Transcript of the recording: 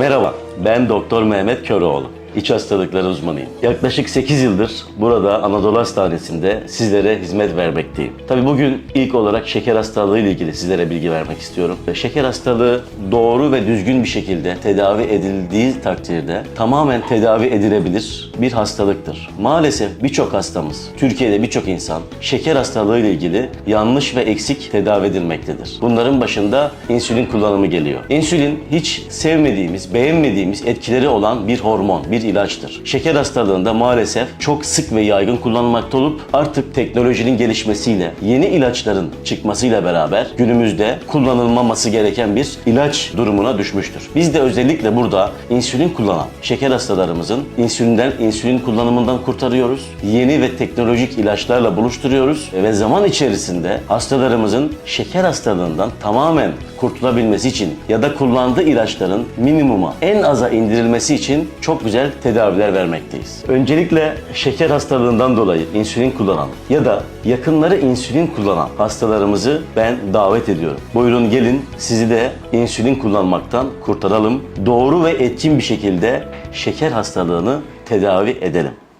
Merhaba, ben Doktor Mehmet Köroğlu. İç hastalıkları uzmanıyım. Yaklaşık 8 yıldır burada Anadolu Hastanesi'nde sizlere hizmet vermekteyim. Tabii bugün ilk olarak şeker hastalığı ile ilgili sizlere bilgi vermek istiyorum. Şeker hastalığı doğru ve düzgün bir şekilde tedavi edildiği takdirde tamamen tedavi edilebilir bir hastalıktır. Maalesef birçok hastamız, Türkiye'de birçok insan şeker hastalığı ile ilgili yanlış ve eksik tedavi edilmektedir. Bunların başında insülin kullanımı geliyor. İnsülin hiç sevmediğimiz, beğenmediğimiz etkileri olan bir hormon, bir ilaçtır. Şeker hastalığında maalesef çok sık ve yaygın kullanılmakta olup artık teknolojinin gelişmesiyle, yeni ilaçların çıkmasıyla beraber günümüzde kullanılmaması gereken bir ilaç durumuna düşmüştür. Biz de özellikle burada insülin kullanan şeker hastalarımızın insülinden, insülin kullanımından kurtarıyoruz. Yeni ve teknolojik ilaçlarla buluşturuyoruz ve zaman içerisinde hastalarımızın şeker hastalığından tamamen kurtulabilmesi için ya da kullandığı ilaçların minimuma en aza indirilmesi için çok güzel tedaviler vermekteyiz. Öncelikle şeker hastalığından dolayı insülin kullanan ya da yakınları insülin kullanan hastalarımızı ben davet ediyorum. Buyurun gelin sizi de insülin kullanmaktan kurtaralım. Doğru ve etkin bir şekilde şeker hastalığını tedavi edelim.